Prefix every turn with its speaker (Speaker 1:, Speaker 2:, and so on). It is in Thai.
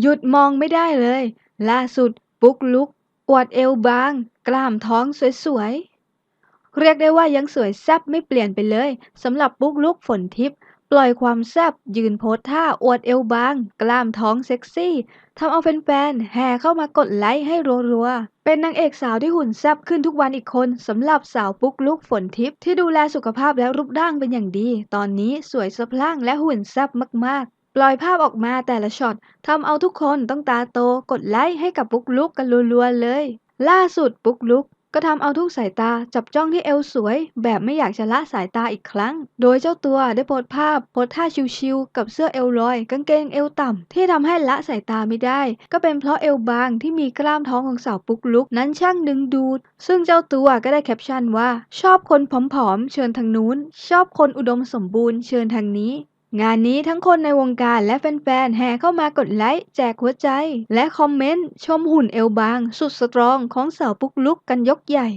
Speaker 1: หยุดมองไม่ได้เลย ล่าสุดปุ๊กลุก อวดเอวบาง กล้ามท้องสวยๆ เรียกได้ว่ายังสวยแซบไม่เปลี่ยนไปเลยสำหรับปุ๊กลุกฝนทิพย์ปล่อยความแซบยืนโพสท่าอวดเอวบาง กล้ามท้องเซ็กซี่ทำเอาแฟนๆแห่เข้ามากดไลค์ให้รัวๆ เป็นนางเอกสาวที่หุ่นแซบขึ้นทุกวันอีกคนสำหรับสาวปุ๊กลุกฝนทิพย์ที่ดูแลสุขภาพและรูปร่างเป็นอย่างดี ตอนนี้สวยสะพรั่งและหุ่นแซบมากๆ ปล่อยภาพออกมาแต่ละช็อตทำเอาทุกคนต้องตาโตกดไลค์ให้กับปุ๊กลุกกันรัวๆเลย ล่าสุดปุ๊กลุกก็ทำเอาทุกสายตาจับจ้องที่เอวสวย แบบไม่อยากจะละสายตาอีกครั้ง โดยเจ้าตัวได้โพสต์ภาพโพสท่าชิวๆกับเสื้อเอวลอย กางเกงเอวต่ำที่ทำให้ละสายตาไม่ได้ ก็เป็นเพราะเอวบางที่มีกล้ามท้องของสาวปุ๊กลุก นั้นช่างดึงดูด ซึ่งเจ้าตัวก็ได้แคปชั่นว่า ชอบคนผอมๆเชิญทางนู้น ชอบคนอุดมสมบูรณ์เชิญทางนี้ งานนี้ทั้งคนในวงการและแฟนๆ แห่เข้ามากดไลค์ แจกหัวใจ และคอมเมนต์ ชมหุ่นเอวบาง สุดสตรองของสาวปุ๊กลุกกันยกใหญ่